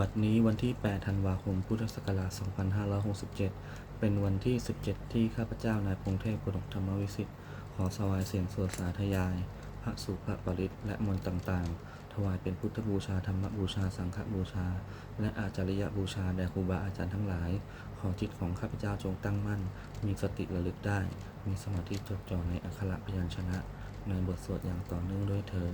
บัดนี้วันที่ 8 ธันวาคม พุทธศักราช 2567 เป็นวันที่ 17 ที่ข้าพเจ้านายพงเทพกนกธรรมวิสิทธิ์ ขอสวายเสียงสวดสาธยาย พระสุภปริตและมนต์ต่างๆ ถวายเป็นพุทธบูชาธรรมบูชาสังฆบูชา และอาจาริยบูชาแด่ครูบาอาจารย์ทั้งหลาย ขอจิตของข้าพเจ้าจงตั้งมั่น มีสติระลึกได้ มีสมาธิจดจ่อในอักขระพยัญชนะ ในบทสวดอย่างต่อเนื่องด้วยเธอ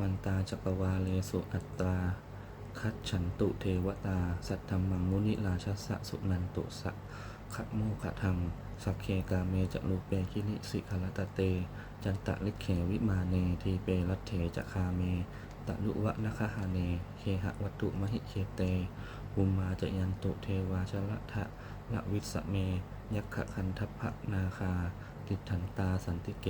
มันตาจักรวาเลสุอัตตราคัจฉันตุเทวตา สัทธรรมังมุนิราชสะสุนันตุสะขะโมขะธรรม สักเคกาเมจะลูเปคินิสิขลตะเต จันตะลิเขวิมาเนทีเปรัตเถจะคาเมตะลุวะนะคหาเน เคหะวัตุมหิเคเตภูมาจะยันตุเทวาชละทะละวิสเม ยักขะคันทัพพะนาคา ติทันตาสันติเก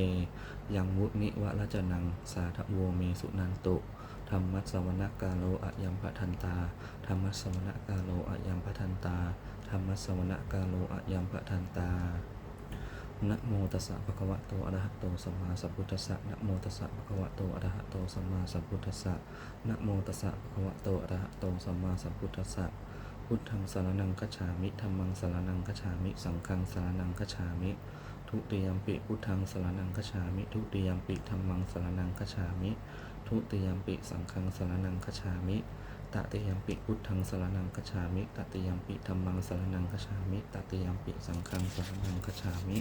ยังวุนิวะละจนัง สาทโวเมสุนันตุธรรมัสสวนกาโลอะยัมปะทันตาธรรมัสสวนกาโลอะยัมปะทันตาธรรมัสสวนกาโลอะยัมปะทันตานะโมตัสสะภะคะวะโตอะระหะโตสัมมาสัมพุทธัสสะนะโมตัสสะภะคะวะโตอะระหะโตสัมมาสัมพุทธัสสะนะโมตัสสะภะคะวะโตอะระหะโตสัมมาสัมพุทธัสสะพุทธังสารนังคัจฉามิธัมมังสารนังคัจฉามิ สังฆังสารนังคัจฉามิ ทุติยมปิพุทธังสารนังคัจฉามิ ทุติยมปิธัมมังสารนังคัจฉามิ ทุติยมปิสังฆังสารนังคัจฉามิตติยมปิพุทธังสารนังคัจฉามิตติยมปิธัมมังสารนังคัจฉามิตติยมปิสังฆังสารนังคัจฉามิ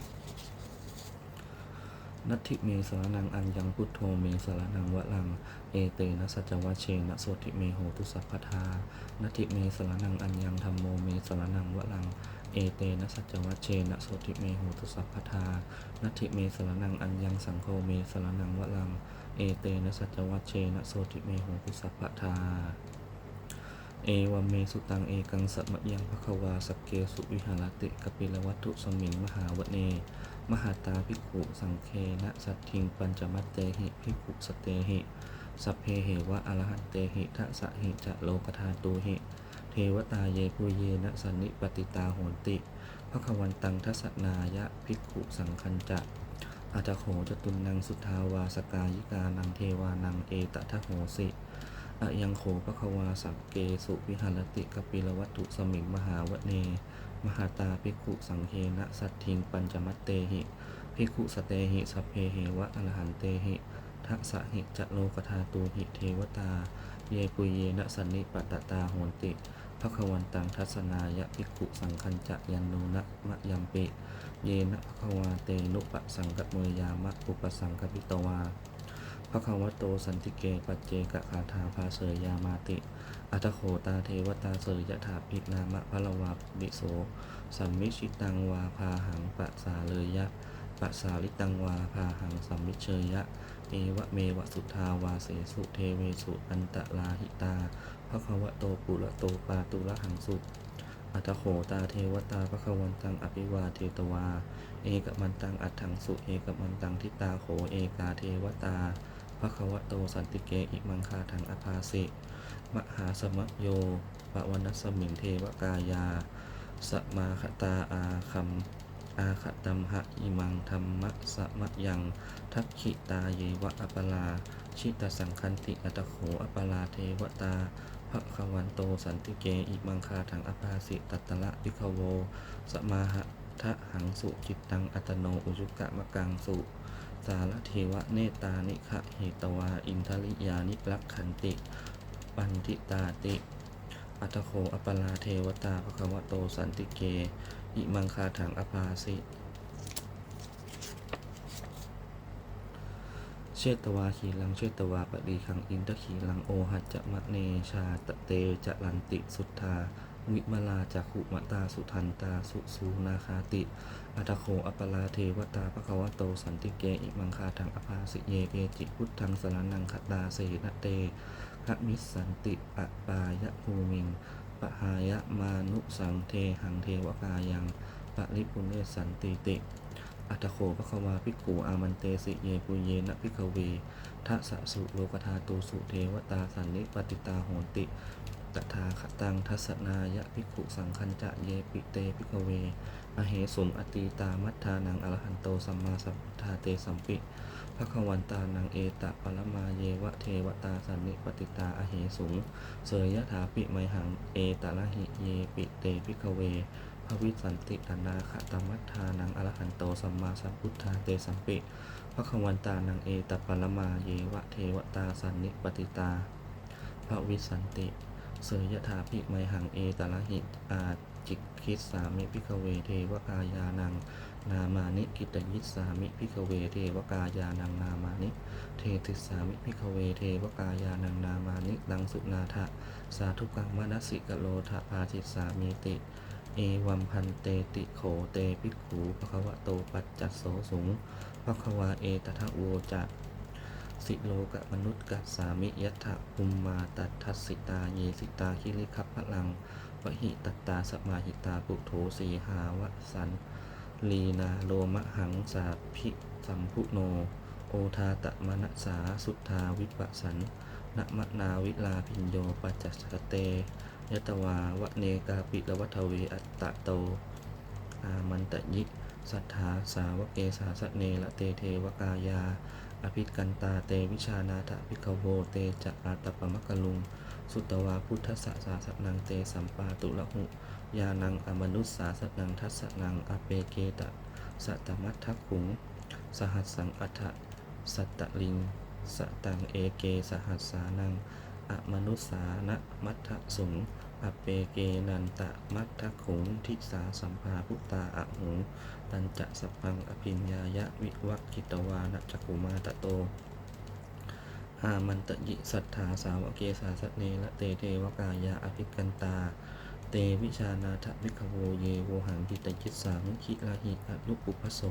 นัตถิเมสารนังอัญญังพุทโธเมสารนังวะลัง เอเตนะสัจวัชเชนะโสติเมโหตุสัพพทานัตถิเมสารนังอัญญังธรรมโมเมสารนังวะลัง เอเตนะสัจวัชเชนะโสติเมโหตุสัพพทานัติเมสรนังอัญญังสังโฆเมสรนังวะลัง เอเตนะสัจวัชเชนะโสติเมโหตุสัพพทา เอวเมสุตังเอกังสัมะยังภควาสกเกสุวิหารติกปิลวัตถุสมิงมหาวเน มหาตาภิกขุสังเคนะสัตทิงปัญจมัตเตหิภิกขุสเตหิสัพเพเหวะอรหันเตหิทะสสะหิจะโลกธาตูหิ เทวตาเยปุเยนะสันนิปติตาโหนติภควันตังทัสนายะภิกขุสังคัญจะอาจโขจตุนังสุทาวาสกายิกานังเทวานังเอตทะโหสิอะยังโขภควาสังเกสุวิหารติกปิลวัตถุสมิงมหาวเน มหาตาภิกขุสังเคนะสัตทิงปัญจมัตเตหิภิกขุสเตหิสัพเพเหวะอรหันเตหิทัสะหิจะโลกธาตูหิเทวตา เยปุเยนะสันนิปตตาโหนติ ภควันตังทัศนายะภิกขุสังคัญจะยันโนนะมะยัมปิเยนะภควาเตนุปสังกเมยามะอุปสังกปิตวาภควโตสันติเกปัจเจกคาถาภาเสยยามาติ อัตโขตาเทวตาเสยยถาปินามะพะละวาปิโส สัมมิชิตังวาพาหังปะสาเลยยะปะสาลิตังวาพาหังสัมมิเชยยะ เอวะเมวะสุทาวาเสสุเทเวสุอันตะลาหิตาภควโตปุระโตปาตุละหังสุอัตโขตาเทวตาภควันตังอภิวาเทตวา เอกมันตังอัตถังสุเอกมันตังทิตาโขเอกาเทวตาภควโตสันติเกอิมังคาทังอภาสิมหาสมะโยปวนัสสมิงเทวกายาสมาคตาอาคัม อาคตัมหะอิมังธรรมะสมะยัง ทักขิตาเยวะอัปปลา ชิตสังคันติอัตโขอัปปลาเทวตาภควันโตสันติเกอิมังคาถังอภาสิตัตตละพิคโว สมาหะทะหังสุจิตตังอัตโนอุจุกะมะกังสุ สารเทวะเนตานิคะเหตวา อินทริยานิรักขันติ ปันทิตาติ อัตโขอัปปลาเทวตาภควโตสันติเก อิมังคาถังอภาสิเชตวาขีลังเชตวาปดีขังอินทขีลังโอหัจมะเนชาตะเตจะลันติสุทธาวิมลาจักขุมตาสุทันตาสุสูนาคาติอัตโขอัปปลาเทวตาภควโตสันติเกอิมังคาถังอภาสิเยเอจิพุทธังสรนังคตาเสนเตพระมิสสันติปะปายะภูมิง ปะหายะมานุสังเทหังเทวกายังปะริปุเนสันติติ อัตโขภควาภิกขุอามันเตสิเยปุเยนะภิกเวทะสะสุโลกธาตูสุเทวตาสันนิปติตาโหติตถาคตังทัสสนายะภิกขุสังคัญจะเยปิเตภิกเว อเหสุมอตีตามัทธานังอรหันโตสัมมาสัมพุทธาเตสัมปิ ภควันตานังเอตะปรมาเยวะเทวตาสันนิปติตาอเหสุง เสยยะถาปิไมหังเอตระหิเยปิเตภิกเวภวิสันติอนาคตมัทธานังอรหันโตสัมมาสัมพุทธาเตสัมปิภควันตานังเอตะปรมาเยวะเทวตาสันนิปติตาภวิสันติ เสยยถาภิไมหังเอตระหิอา จิกคิดสามิพิกเวเทวกายานังนามานิกิตยิสสามิพิกเวเทวกายานังนามานิ เทติสามิพิกเวเทวกายานังนามานิดังสุนาทะสาธุกังมนัสิกโลทะปาจิตสามีติ เอวัมพันเตติโขเตภิกขูภควะโตปัจจัสโสสุงภควาเอตทะโวจะสิโลกะมนุษย์กัสสามิยัตถะภูมมาตัทัสสิตาเยสิตาคิริคัพพลัง วหิตตาสมาหิตาปุโถสีหาวสันลีนาโลมะหังสาพิสัมพุโน โอทาตะมณสาสุทธาวิปัสสันนะมะนาวิลาพิญโยปัจจสเต ยตวาวะเนกาปิลวัทเวอัตตะโต อามันตยิสัทธาสาวเกสาสเนละเตเทวกายา อภิกันตาเตวิชานาถพิกโวเตจะอาตปมะกลุง สุตวาพุทธสสาสนังเตสัมปาตุละหุยานังอมนุสสาสนังทัสนังอเปเกตะสัตตมัททขุง สหัสสังอัฏฐสัตตลิงสตังเอเกสหัสสานังอมนุสสานะมัทธสุง อเปเกนันตะมัทธขุงทิสาสัมภาพุตาอะหุงตันจะสพพังอภิญญายะวิวักกิตวานะจักขุมาตะโตอามันตยิสัทธาสาวเกสาสเนละเตเทวกายาอภิกันตา เตวิชานาทวิคโวเยโวหังกิตจิตสามุขิลาหิอนุปุพโส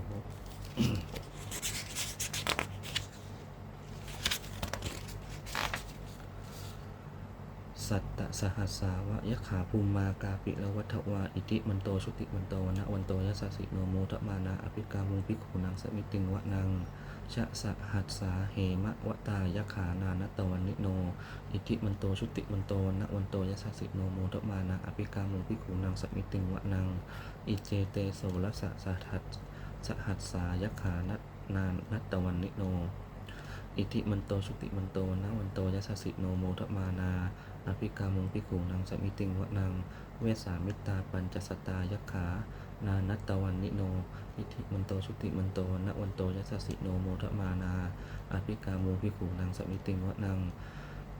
สหัสสาวะยะขาภูมมากาปิละวัฏวาอิติมันโตชุติมันโตนะวันโตยัสสสิโนโมทมานาอภิกามุงพิกขุนังสมิติงวะนังชะสหัสสาเหมะวตายะขานานตวันนิโน อิติมันโตชุติมันโตนะวันโตยัสสสิโนโมทมานาอภิกามุงพิกขุนังสมิติงวะนัง อิเจเตโสรสะสหัสสหัสสายะขานันานตวันนิโน อิทิมันโตชุติมันโตนะวันโตยัสสสิโนโมทมานา อภิกามุงพิกูนังสมิติงวะนังเวสามิตาปัญจสตายักขา นานัตตวันนิโนอิทิมันโตชุติมันโตนวันโตยัสสิโนโมทมานาอภิกามุงพิกูนังสมิติงวะนัง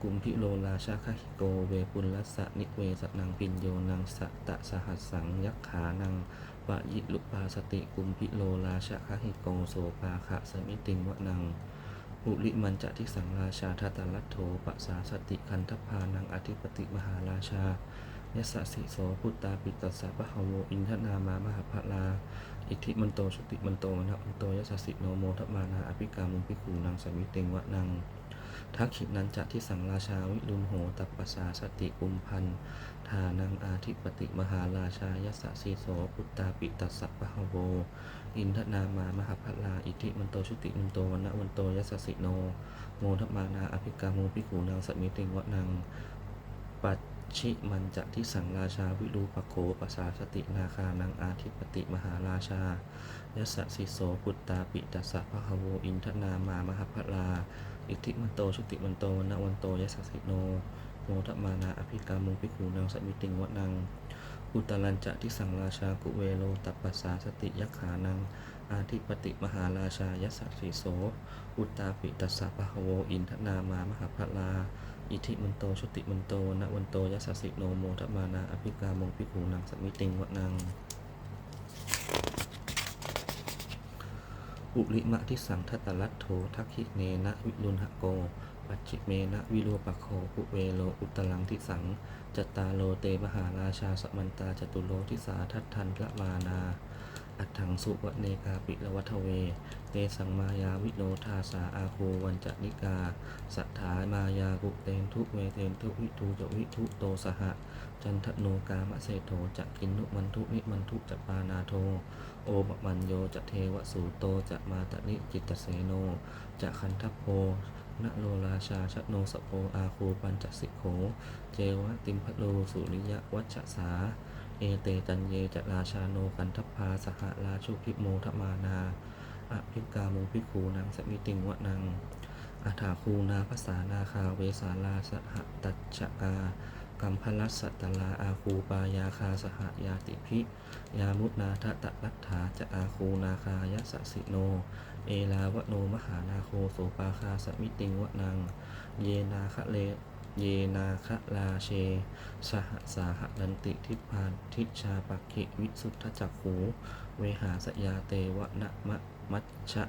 กุมพิโลลาชาคหิโกเวปุลลัสสะนิเวสนังปิญโยนังสัตะสหัสสังยักขานังปะยิลุปาสติกุมพิโลลาชาคหิโกโสปาคะสมิติงวะนัง อุลิมันจะทิสังราชาทัตตลัตโถปะสาสติคันทพานังอธิปติมหาราชายสสสิโสพุตตาปิตัสสะปะหโวอินทนามามหาภลา อิทธิมันโตสุติมันโตนะมันโตยสสสิโนโมทมานาอภิกามุงพิคูนังสมิติงวะนัง ทักขินันจะที่สังราชาวิลุมโหตัปปสาสติกุมพันทานังอาธิปติมหาราชายสสสีโสพุตตาปิตัสสะปะหะโว อินทนามามหาภลาอิทธิมันโตชุติมันโตวันวันโตยสสสิโน โมทมานาอภิกามุพิคูนางสมิติงวะนังปัจฉิมันจะที่สังราชาวิรูปโคปสาสตินาคานังอาธิปติมหาราชายสสสิโสพุตตาปิตัสสะพะคะโว อินทนามามหาภลา อิทธิมันโต ชุติมันโตนะวันโตยสสสิโน โมทมานาอภิกามุงพิคูนางสมิติงวะนังอุตลันจะที่สังราชากุเวโลตัปปสาสติยักขานัง อาทิปติมหาราชายสสสิโส อุตตาปิตัสสะปะคะโวอินทนามามหาภลา อิทิมันโตชุติมันโตนะวันโตยัสสสิโนโมทมานาอภิกามงพิคูนังสมิติงวะนัง อุลิมะทิสังทัตตลัตโถทักขิเนนะวิรุณหโก ปัจฉิเมนะวิโรปโคปุเวโลอุตลังทิสังจตตาโลเตมหาราชาสมันตาจตุโลทิสาทัตทันละมานา อัตถังสุวเนกาปิละวัทเว เตสังมายาวิโนทาสาอาโควันจนิกา สัทธามายากุเตนทุเวเตนทุวิทูจวิทุโตสหะ จันทโนกามะเสโทจะกินนุมันทุนิมันทุจะปานาโท โอมมันโยจะเทวสูโตจะมาตนิจิตเสโนจะคันทัพโพนโลราชาชโนสโปอาคูปัญจสิกโข เจวะติมพะโลสุริยะวัชสา เอเตจันเยจราชาโนกันทพาสหราชุพิโมทมานาอภิกามุพิคูนังสมิติงวะนังอาถาคูนาภาษานาคาเวสาลาสหตัจจกากัมพลัสสตตลาอาคูปายาคาสหยาติพิยามุนาทะตะลัทธาจะอาคูนาคายสสิโน เอลาวะโนมหานาโคโสปาคาสมิติงวะนังเยนาคะเล เยนาคะลาเช สหสาหนันติทิพานทิชาปักขิวิสุทธจักขูเวหาสยาเตวะนะมะมัชชะ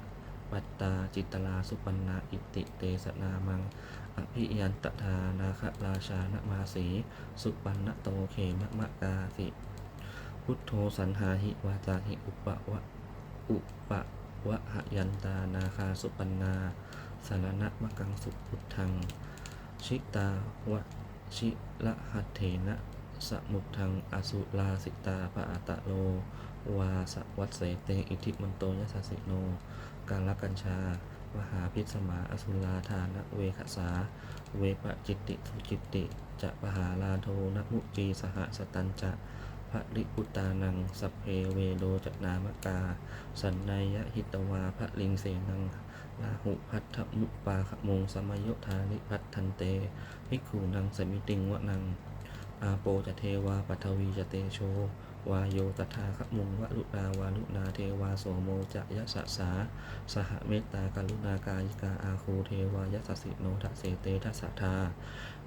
ปัตตาจิตตลาสุปันนาอิติเตสนามัง อภิยันตทานาคราชานมาสีสุปันนโตเขมะมะกาสิ พุทโธสันหาหิวาจาหิอุปะวะอุปะวะหยันตานาคาสุปันนาสารณะมะกังสุพุทธัง ชิตาวะชิละหัตเถนะสมุทังอสุลาสิตาปะอะตะโล วาสวัตเสเตอิทิมันโตยสสสิโนกาลกัญชา มหาพิสมาอสุลาธานะเวขสา เวปะจิตติสุจิตติ จะปหาลาโทนมุจีสหสตันจะพระลิพุตานังสพเพเวโดจนามกา สันนายะหิตวาพระลิงเสนัง ลาหุพัทธมุปาขมงสมโยธานิพัทธันเตภิกขุนังสมิติงวะนัง อาโปจะเทวาปัทวีจะเตโช วาโยตถาคมุงวะลุนาวาลุนาเทวาโสโมจะยะสะสา สหเมตตากรุณากายิกาอาคูเทวายสสสิโนทะเสเตทัสทา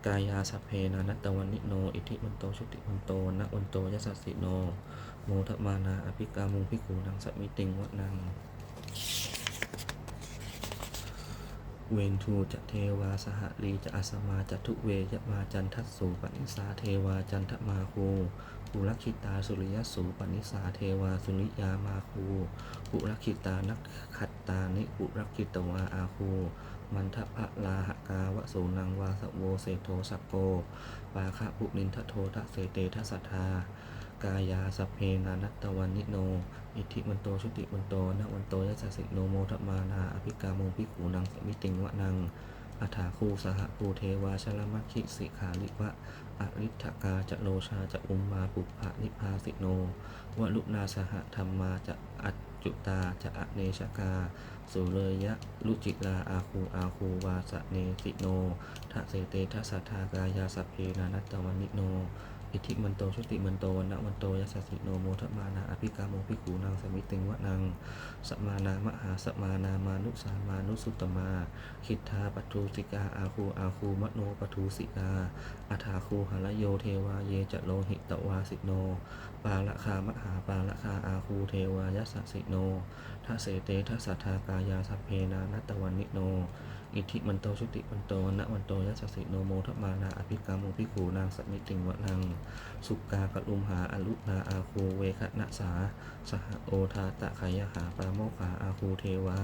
กายาสัพเพนานัตตวันนิโน อิทิมันโตชุติมันโตนะวันโตยสสสิโน โมทมานาอภิกามุงภิกขุนังสมิติงวะนัง เวนทูจะเทวาสหลีจะอาสมาจะทุเวยมาจันทัสสูปนิสาเทวาจันทมาคูปุรคิตาสุริยสูปนิสาเทวาสุนิยามาคูปุรคิตานักขัตตานิปุรคิตวาอาคูมันทะพะลาหกาวะโสนังวาสโวเสโทสัโกปาคะปุนินทโททะเสเตทัสธา กายาสพเพนานัตตวันนิโน อิทิมันโตชุติมันโตนะวันโตยัสสสิโนโมทมานาอภิกาโมภิขุนังสมิติงวะนังอัฏฐาคูสหภูเทวาชลมัคคิสิขาลิวะอริทธกาจะโลชาจะอุมมาปุพะนิพาสิโนวลุนาสหธรรมาจะอัจจุตาจะอเนชกา สุเลยะลุจิลาอาคูอาคูวาสะเนสิโนทะเสเตทัสสะทากายาสัพเพนานัตตวันนิโน อิทิมันโตชุติมันโตวันนะวันโตยัสสิโนโมทมานาอภิกาโมภิกขุนางสมิติงวะนังสมานามหาสมานามานุสามานุสุตมา คิทธาปัทุสิกาอาคูอาคูมโนปัทุสิกาอาถาคูหะโยเทวาเยจะโลหิตวาสิโน ปาละคามหาปาละคาอาคูเทวายัสสิโนทัเสเตทัสสทากายาสัพเพนานัตตวันนิโน อิทิมันโตชุติมันโตนะวันโตยัสสสิโนโมทมานาอภิกาโมภิขุนางสมิติงวะนังสุกากะลุมหาอลุนาอาคูเวคะนะสา สหโอทาตะขยหาปราโมขาอาคูเทวา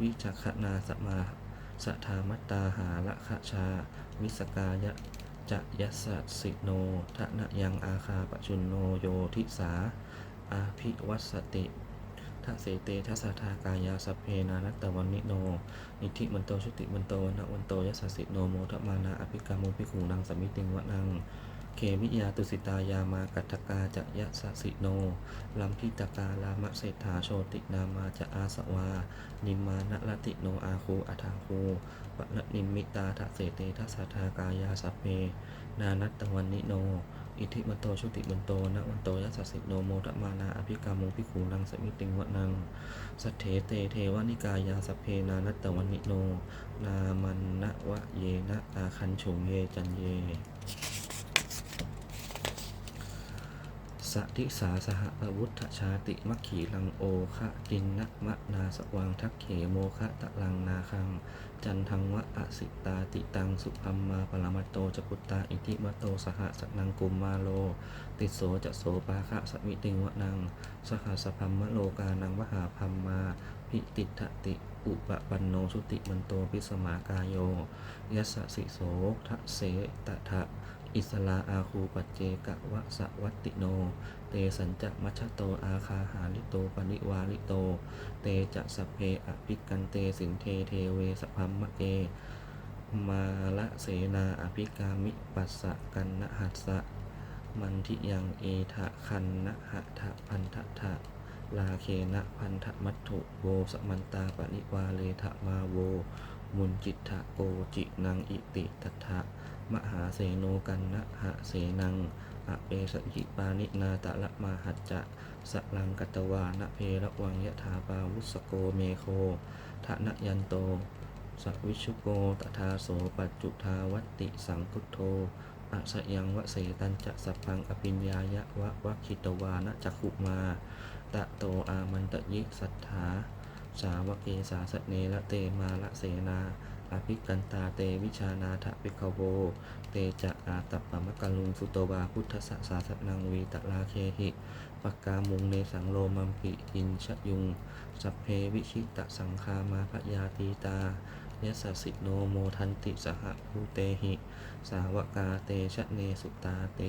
วิจักขนาสมาสทามัตตาหาละคะชา วิสกายะจะยัสสะสิโนทะนะยังอาคาปชุนโนโยทิสาอาภิวัสสติ ทัเสเตทัสสะทากายาสพเพนานัตตวันนิโนอิทิมันโตชุติมันโตนะวันโตยัสสิโนโมทมานาอภิกาโมภิขุนังสมิติงวะนัง เคมิยาตุสิตายามากัตถกาจะยะสสิโนลัมพิตกาลามะเศรษฐาโชตินามาจะอาสวา นิมานะลติโนอาคูอัฐาคูปะนิมิตาทะเสเตทัสสะทากายาสัพเพ นานัตตวันนิโน อิทิมันโตชุติมันโตนะวันโตยัสสสิโนโมทมานาอภิกาโมภิขุนังสมิติงวะนังสัทเถเตเทวนิกายาสัพเพนานัตตวันนิโน นามันนะวะเยนะอาคันโฉงเยจันเยสติสาสหปวุฒชาติมัคขีลังโอคะกินนะมะนาสวังทักเขโมคะตะลังนาคัง จันทังวะอสิตาติตังสุพัมมาปรมัตโตจกุตตาอิทิมะโตสหสนังกุมมาโล ติโสจะโสปาคะสมิติงวะนัง สหสพัมมะโลกานังวหาพัมมาพิติทติอุปปันโนสุติมันโตพิสมากายโยยัสสะสิโสทะเสตทะ อิสลาอาคูปัจเจกะวะสะวัตติโน เตสัญจะมัชโตอาคาหาลิโตปนิวาลิโต เตจะสพเพอภิกันเตสินเทเทเวสพัมมะเกมาละเสนาอภิกามิปัสสะกันนะหัสสะ มันทิยังเอทะคันนะหะทะพันทะทะลาเคนะพันธมัตถุโวสมันตาปนิวาเลทะมาโว มุนจิตทะโกจินังอิติตัทะ มหาเสโนกันนะหะเสนังอเปสยิปานินาตะละมาหัจจะสลังกัตวานะเพระวังยะถาปาวุสโกเมโคทะนะยันโตสวิชุโกตถาโสปัจจุทาวัตติสังพุโธอะสยังวะเสตันจะสัพพังอภิญญายะวะวะคิตวานะจักขุมา ตะโตอามันตะยิสัทธา สาวกเกสาสเนละเตมาละเสนา อภิกันตาเตวิชานาถปิกโว เตจะอาตัปปะมะกะลุงสุโตวาพุทธสสาสนังวีตะลาเคหิปกกามุงเนสังโลมัมปิอินชยุง สัพเพวิชิตะสังคามาพยาตีตายสสสิโนโมทันติสหภูเตหิ สาวกาเตชะเนสุตาเต